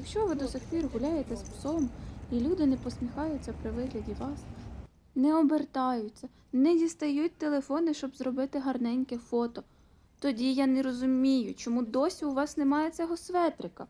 якщо ви до сих пір гуляєте з псом і люди не посміхаються при вигляді вас, не обертаються, не дістають телефони, щоб зробити гарненьке фото, тоді я не розумію, чому досі у вас немає цього светрика.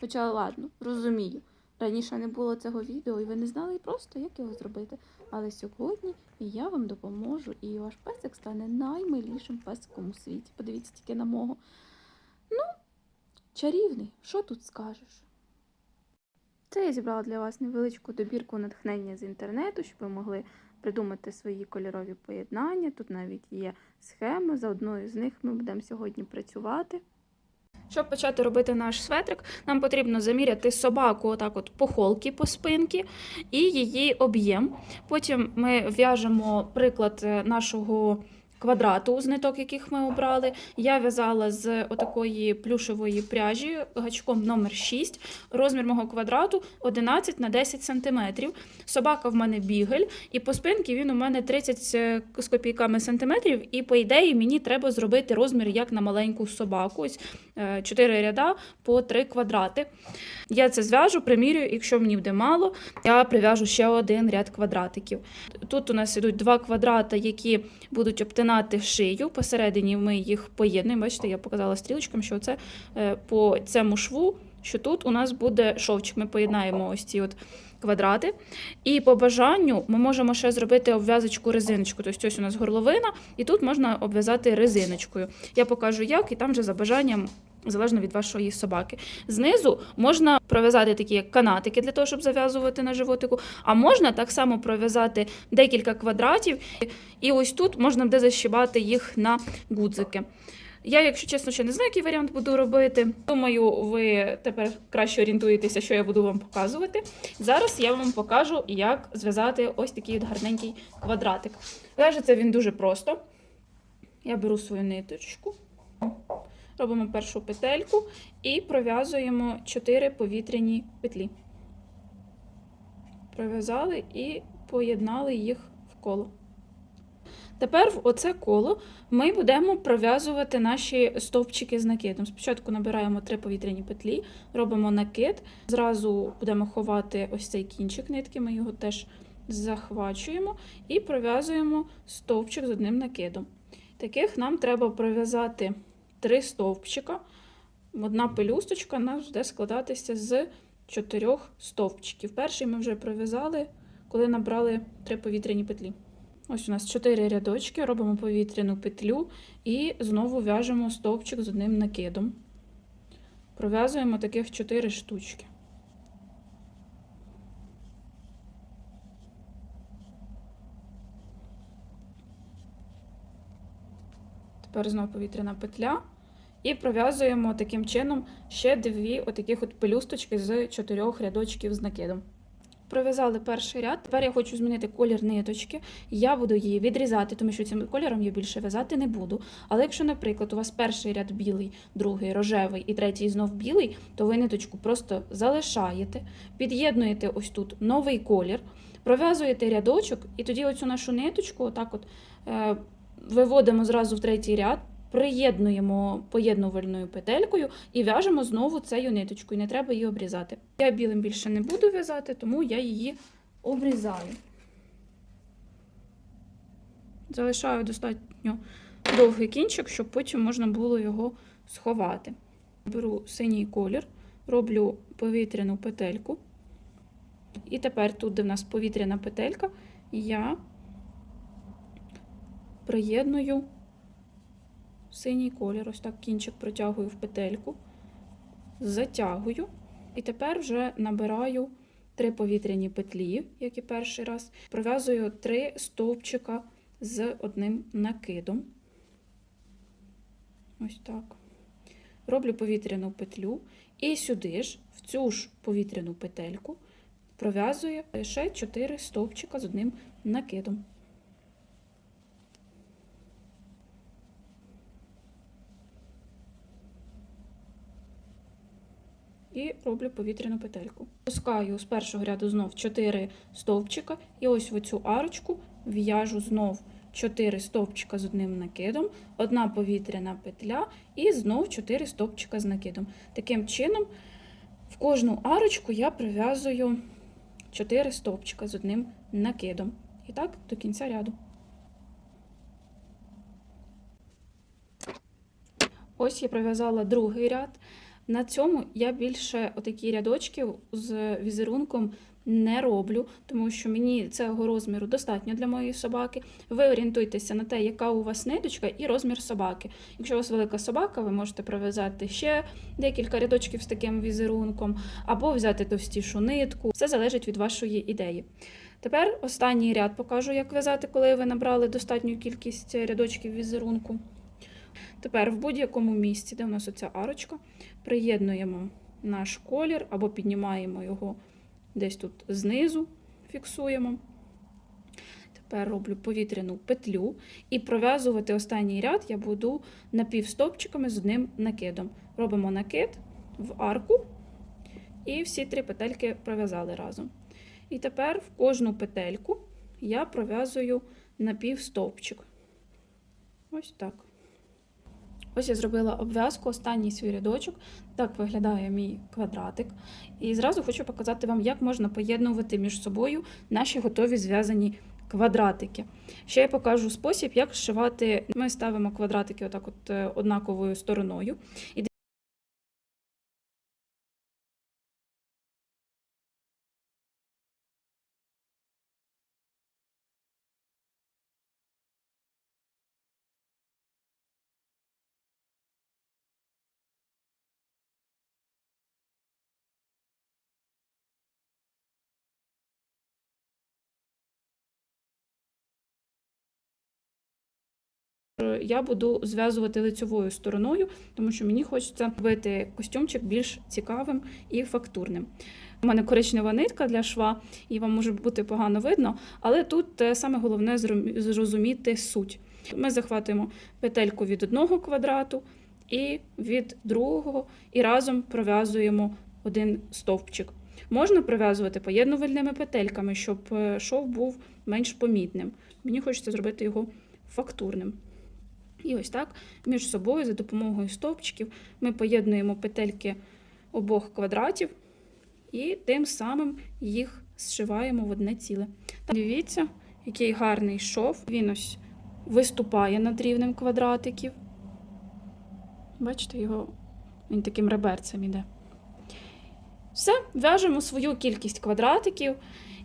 Хоча, ладно, розумію. Раніше не було цього відео, і ви не знали просто, як його зробити. Але сьогодні я вам допоможу, і ваш песик стане наймилішим песиком у світі. Подивіться тільки на мого. Ну, чарівний, що тут скажеш? Це я зібрала для вас невеличку добірку натхнення з інтернету, щоб ви могли придумати свої кольорові поєднання. Тут навіть є схеми. За одною з них ми будемо сьогодні працювати. Щоб почати робити наш светрик, нам потрібно заміряти собаку отак от по холки, по спинки і її об'єм. Потім ми в'яжемо приклад е, нашого квадрату з ниток, яких ми обрали. Я в'язала з отакої плюшевої пряжі гачком номер 6. Розмір мого квадрату 11 на 10 см. Собака в мене бігель, і по спинці він у мене 30 з копійками сантиметрів. І по ідеї мені треба зробити розмір як на маленьку собаку. Ось 4 ряда по 3 квадрати. Я це зв'яжу, примірюю, якщо мені буде мало, я прив'яжу ще один ряд квадратиків. Тут у нас ідуть два квадрати, які будуть обтинати шию. Посередині ми їх поєднуємо. Бачите, я показала стрілочком, що це е, по цьому шву, що тут у нас буде шовчик. Ми поєднаємо ось ці от квадрати. І по бажанню ми можемо ще зробити обв'язочку резиночку. Тобто ось у нас горловина, і тут можна обв'язати резиночкою. Я покажу, як, і там вже за бажанням. Залежно від вашої собаки. Знизу можна пров'язати такі як канатики для того, щоб зав'язувати на животику. А можна так само пров'язати декілька квадратів, і ось тут можна буде защібати їх на гудзики. Я, якщо чесно, ще не знаю, який варіант буду робити. Думаю, ви тепер краще орієнтуєтеся, що я буду вам показувати. Зараз я вам покажу, як зв'язати ось такий от гарненький квадратик. В'яжеться він дуже просто. Я беру свою ниточку. Робимо першу петельку і пров'язуємо 4 повітряні петлі. Пров'язали і поєднали їх в коло. Тепер в оце коло ми будемо пров'язувати наші стовпчики з накидом. Спочатку набираємо 3 повітряні петлі, робимо накид, зразу будемо ховати ось цей кінчик нитки, ми його теж захвачуємо і пров'язуємо стовпчик з одним накидом. Таких нам треба пров'язати три стовпчика. Одна пелюсточка у нас буде складатися з чотирьох стовпчиків. Перший ми вже пров'язали, коли набрали три повітряні петлі. Ось у нас чотири рядочки, робимо повітряну петлю і знову в'яжемо стовпчик з одним накидом. Пров'язуємо таких чотири штучки. Тепер знову повітряна петля. І пров'язуємо таким чином ще дві отаких от пелюсточки з чотирьох рядочків з накидом. Пров'язали перший ряд. Тепер я хочу змінити колір ниточки. Я буду її відрізати, тому що цим кольором я більше в'язати не буду. Але якщо, наприклад, у вас перший ряд білий, другий рожевий і третій знов білий, то ви ниточку просто залишаєте, під'єднуєте ось тут новий колір, пров'язуєте рядочок, і тоді оцю нашу ниточку, отак от е, виводимо зразу в третій ряд. Приєднуємо поєднувальною петелькою і в'яжемо знову цією ниточкою. Не треба її обрізати. Я білим більше не буду в'язати, тому я її обрізаю. Залишаю достатньо довгий кінчик, щоб потім можна було його сховати. Беру синій колір, роблю повітряну петельку. І тепер тут, де в нас повітряна петелька, я приєдную синій колір, ось так кінчик протягую в петельку, затягую. І тепер вже набираю три повітряні петлі, як і перший раз. Пров'язую три стовпчика з одним накидом. Ось так. Роблю повітряну петлю. І сюди ж, в цю ж повітряну петельку, пров'язую ще 4 стовпчика з одним накидом. І роблю повітряну петельку. Пускаю з першого ряду знов 4 стовпчика, і ось в цю арочку в'яжу знов 4 стовпчика з одним накидом, одна повітряна петля і знов 4 стовпчика з накидом. Таким чином, В кожну арочку я прив'язую 4 стовпчика з одним накидом. І так до кінця ряду. Ось я прив'язала другий ряд. На цьому я більше отакі рядочки з візерунком не роблю, тому що мені цього розміру достатньо для моєї собаки. Ви орієнтуйтеся на те, яка у вас ниточка і розмір собаки. Якщо у вас велика собака, ви можете прив'язати ще декілька рядочків з таким візерунком, або взяти товстішу нитку. Все залежить від вашої ідеї. Тепер останній ряд покажу, як в'язати, коли ви набрали достатню кількість рядочків візерунку. Тепер в будь-якому місці, де у нас оця арочка, приєднуємо наш колір або піднімаємо його десь тут знизу, фіксуємо. Тепер роблю повітряну петлю і пров'язувати останній ряд я буду напівстопчиками з одним накидом. Робимо накид в арку, і всі три петельки пров'язали разом. І тепер в кожну петельку я пров'язую напівстовпчик. Ось так. Ось я зробила обв'язку, останній свій рядочок. Так виглядає мій квадратик. І зразу хочу показати вам, як можна поєднувати між собою наші готові зв'язані квадратики. Ще я покажу спосіб, як зшивати. Ми ставимо квадратики отак от е, однаковою стороною. Я буду зв'язувати лицьовою стороною, тому що мені хочеться робити костюмчик більш цікавим і фактурним. У мене коричнева нитка для шва, і вам може бути погано видно, але тут е, саме головне зрозуміти суть. Ми захватуємо петельку від одного квадрату і від другого, і разом пров'язуємо один стовпчик. Можна прив'язувати поєднувальними петельками, щоб е, шов був менш помітним. Мені хочеться зробити його фактурним. І ось так між собою за допомогою стовпчиків ми поєднуємо петельки обох квадратів і тим самим їх зшиваємо в одне ціле. Дивіться, який гарний шов. Він ось виступає над рівнем квадратиків. Бачите, його він таким реберцем іде. Все, в'яжемо свою кількість квадратиків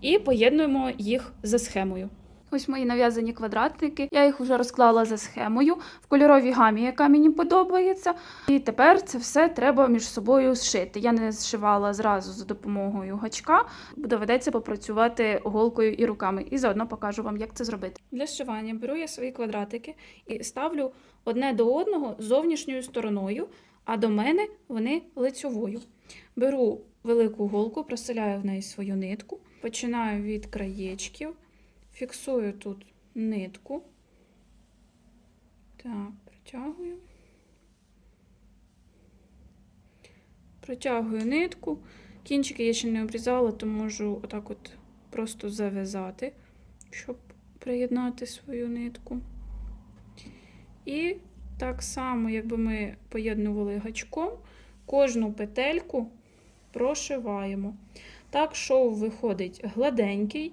і поєднуємо їх за схемою. Ось мої нав'язані квадратики. Я їх вже розклала за схемою в кольоровій гамі, яка мені подобається. І тепер це все треба між собою зшити. Я не зшивала зразу за допомогою гачка, доведеться попрацювати голкою і руками. І заодно покажу вам, як це зробити. Для зшивання беру я свої квадратики і ставлю одне до одного зовнішньою стороною, а до мене вони лицьовою. Беру велику голку, проселяю в неї свою нитку, починаю від краєчків. Фіксую тут нитку. Так, протягую. Протягую нитку. Кінчики я ще не обрізала, то можу отак от просто зав'язати, щоб приєднати свою нитку. І так само, якби ми поєднували гачком, кожну петельку прошиваємо. Так, шов виходить гладенький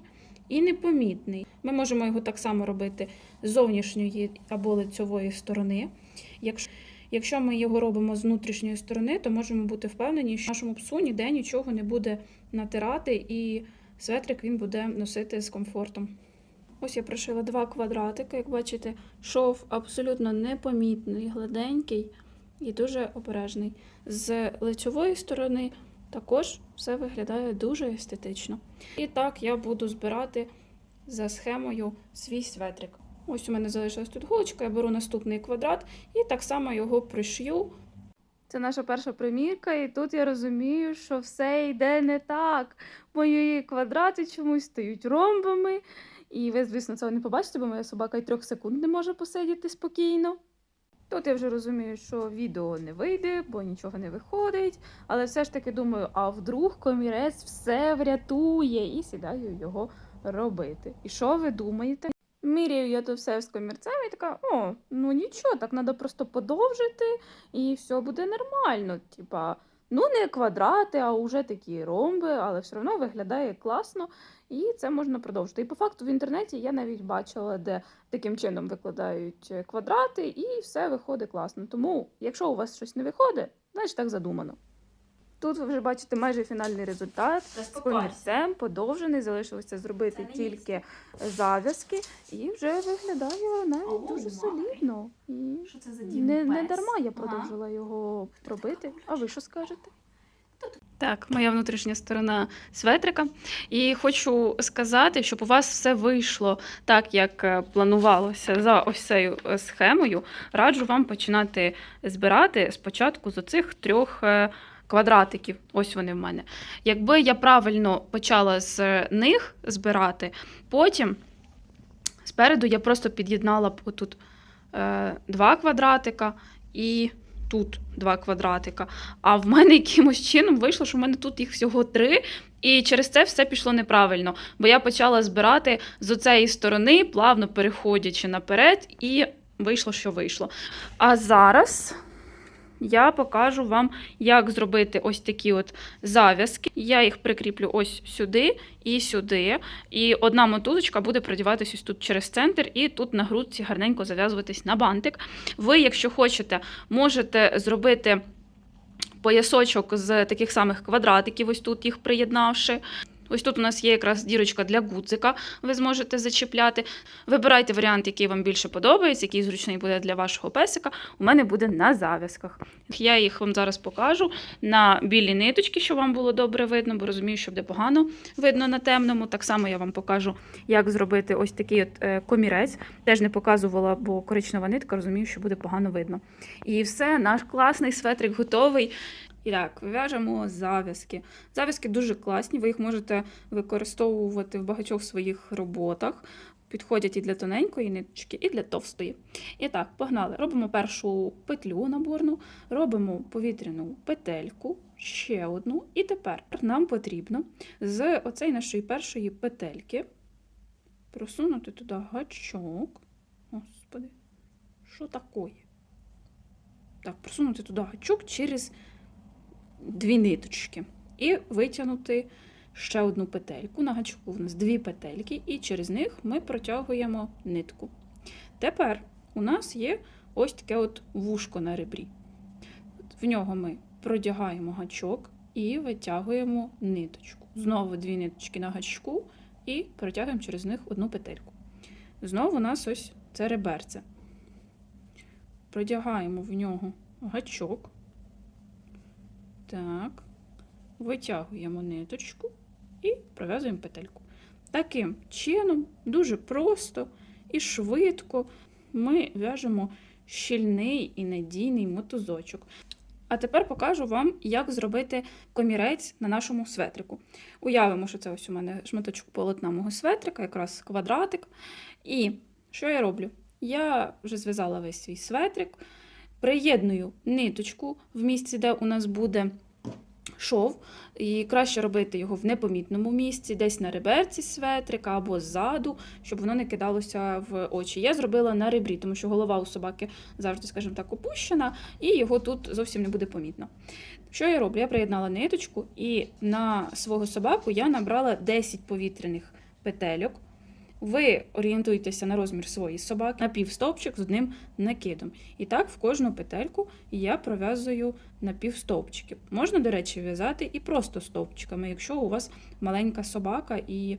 і непомітний. Ми можемо його так само робити з зовнішньої або лицьової сторони. Якщо, якщо ми його робимо з внутрішньої сторони, то можемо бути впевнені, що нашому псу ніде нічого не буде натирати, і светрик він буде носити з комфортом. Ось я прошила два квадратики. Як бачите, шов абсолютно непомітний, гладенький і дуже обережний. З лицьової сторони також все виглядає дуже естетично. І так я буду збирати за схемою свій светрик. Ось у мене залишилась тут голочка, я беру наступний квадрат і так само його пришью. Це наша перша примірка, і тут я розумію, що все йде не так. Мої квадрати чомусь стають ромбами. І ви, звісно, цього не побачите, бо моя собака й трьох секунд не може посидіти спокійно. Тут я вже розумію, що відео не вийде, бо нічого не виходить. Але все ж таки думаю, а вдруг комірець все врятує і сідаю його робити. І що ви думаєте? Міряю я то все з комірцем і така, о, ну нічого, так треба просто подовжити, і все буде нормально. Типа, Ну, не квадрати, а вже такі ромби, але все одно виглядає класно, і це можна продовжити. І по факту в інтернеті я навіть бачила, де таким чином викладають е, квадрати, і все виходить класно. Тому, якщо у вас щось не виходить, значить так задумано. Тут ви вже бачите майже фінальний результат. З комірцем подовжений, залишилося зробити тільки зав'язки, і вже виглядає навіть О, дуже солідно. І Що це за дім не, не дарма я Ага. продовжила його робити. А ви що скажете? Так, моя внутрішня сторона светрика. І хочу сказати, щоб у вас все вийшло так, як е, планувалося за ось цією е, схемою. Раджу вам починати збирати спочатку з оцих трьох е, квадратиків. Ось вони в мене. Якби я правильно почала з них збирати, потім спереду я просто під'єднала б отут е, два квадратика і тут два квадратика. А в мене якимось чином вийшло, що в мене тут їх всього три. І через це все пішло неправильно, бо я почала збирати з оцеї сторони, плавно переходячи наперед, і вийшло, що вийшло. А зараз я покажу вам, як зробити ось такі от зав'язки. Я їх прикріплю ось сюди і сюди. І одна мотузочка буде продіватися ось тут через центр, і тут на грудці гарненько зав'язуватись на бантик. Ви, якщо хочете, можете зробити поясочок з таких самих квадратиків, ось тут їх приєднавши. Ось тут у нас є якраз дірочка для гудзика, ви зможете зачіпляти. Вибирайте варіант, який вам більше подобається, який зручний буде для вашого песика. У мене буде на зав'язках. Я їх вам зараз покажу на білій ниточці, щоб вам було добре видно, бо розумію, що буде погано видно на темному. Так само я вам покажу, як зробити ось такий от е, комірець. Теж не показувала, бо коричнева нитка, розумію, що буде погано видно. І все, наш класний светрик готовий. І так, в'яжемо зав'язки. Зав'язки дуже класні, ви їх можете використовувати в багатьох своїх роботах. Підходять і для тоненької ниточки, і для товстої. І так, погнали. Робимо першу петлю наборну, робимо повітряну петельку, ще одну. І тепер нам потрібно з оцеї нашої першої петельки просунути туди гачок. Господи, що таке? Так, просунути туди гачок через дві ниточки і витягнути ще одну петельку. На гачку в нас дві петельки, і через них ми протягуємо нитку. Тепер у нас є ось таке от вушко на ребрі. В нього ми продягаємо гачок і витягуємо ниточку. Знову дві ниточки на гачку і протягуємо через них одну петельку. Знову у нас ось це реберце. Продягаємо в нього гачок. Так, витягуємо ниточку і пров'язуємо петельку. Таким чином, дуже просто і швидко ми в'яжемо щільний і надійний мотузочок. А тепер покажу вам, як зробити комірець на нашому светрику. Уявимо, що це ось у мене шматочок полотна мого светрика, якраз квадратик. І що я роблю? Я вже зв'язала весь свій светрик, приєдную ниточку в місці, де у нас буде шов. І краще робити його в непомітному місці, десь на реберці светрика або ззаду, щоб воно не кидалося в очі. Я зробила на ребрі, тому що голова у собаки завжди, скажімо так, опущена, і його тут зовсім не буде помітно. Що я роблю? Я приєднала ниточку, і на свого собаку я набрала 10 повітряних петельок. Ви орієнтуєтеся на розмір своєї собаки на півстовпчик з одним накидом. І так в кожну петельку я пров'язую на півстовпчики. Можна, до речі, в'язати і просто стовпчиками, якщо у вас маленька собака і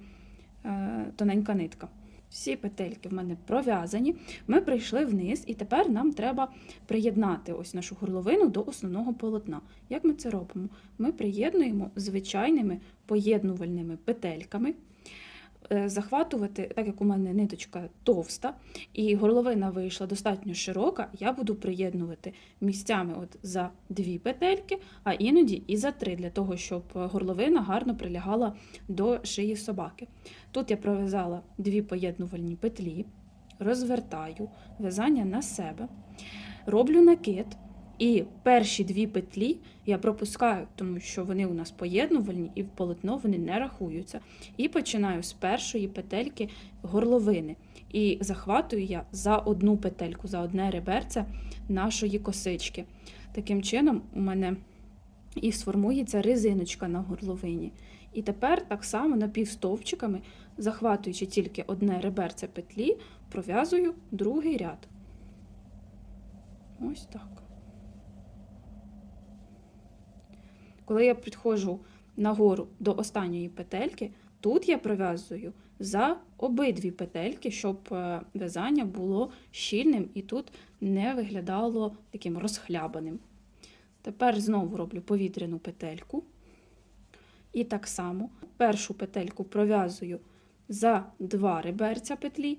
е, тоненька нитка. Всі петельки в мене пров'язані. Ми прийшли вниз, і тепер нам треба приєднати ось нашу горловину до основного полотна. Як ми це робимо? Ми приєднуємо звичайними поєднувальними петельками. Е, Захватувати, так як у мене ниточка товста, і горловина вийшла достатньо широка, я буду приєднувати місцями от за дві петельки, а іноді і за три, для того, щоб горловина гарно прилягала до шиї собаки. Тут я пров'язала дві поєднувальні петлі, розвертаю в'язання на себе, роблю накид. І перші дві петлі я пропускаю, тому що вони у нас поєднувальні і в полотно вони не рахуються. І починаю з першої петельки горловини. І захватую я за одну петельку, за одне реберце нашої косички. Таким чином, у мене і сформується резиночка на горловині. І тепер так само напівстовпчиками, захватуючи тільки одне реберце петлі, пров'язую другий ряд. Ось так. Коли я підходжу нагору до останньої петельки, тут я пров'язую за обидві петельки, щоб е, в'язання було щільним і тут не виглядало таким розхлябаним. Тепер знову роблю повітряну петельку. І так само першу петельку пров'язую за два реберця петлі,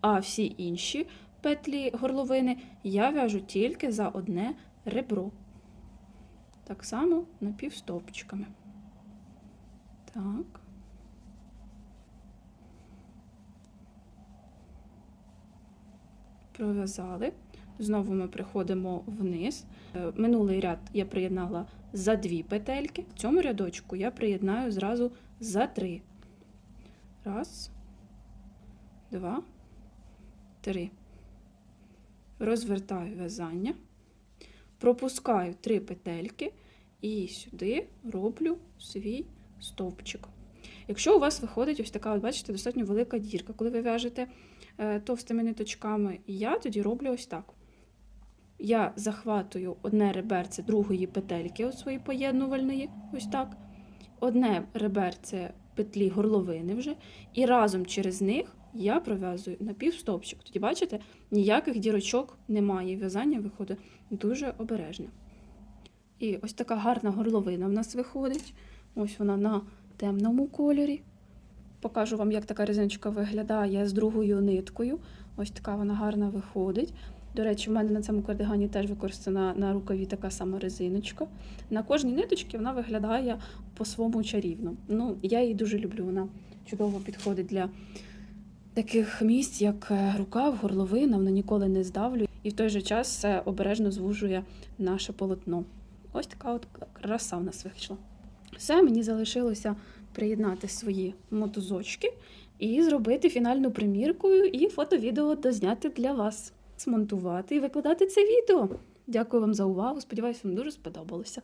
а всі інші петлі горловини я в'яжу тільки за одне ребро. Так само напівстовпчиками. Так. Пров'язали. Знову ми приходимо вниз. Е, Минулий ряд я приєднала за дві петельки. В цьому рядочку я приєднаю зразу за три. Раз, два, три. Розвертаю в'язання, пропускаю три петельки і сюди роблю свій стовпчик. Якщо у вас виходить ось така, бачите, достатньо велика дірка, коли ви в'яжете е, товстими ниточками, я тоді роблю ось так. Я захватую одне реберце другої петельки от своєї поєднувальної, ось так. Одне реберце петлі горловини вже, і разом через них я пров'язую напівстовпчик. Тоді, бачите, ніяких дірочок немає. В'язання виходить дуже обережне. І ось така гарна горловина в нас виходить. Ось вона на темному кольорі. Покажу вам, як така резиночка виглядає з другою ниткою. Ось така вона гарна виходить. До речі, в мене на цьому кардигані теж використана на рукаві така сама резиночка. На кожній ниточці вона виглядає по-своєму чарівно. Ну, я її дуже люблю. Вона чудово підходить для таких місць, як е, рукав, горловина, вона ніколи не здавлює і в той же час це обережно звужує наше полотно. Ось така от краса в нас вийшла. Все, мені залишилося приєднати свої мотузочки і зробити фінальну примірку і фото-відео дозняти для вас, смонтувати і викладати це відео. Дякую вам за увагу. Сподіваюся, вам дуже сподобалося.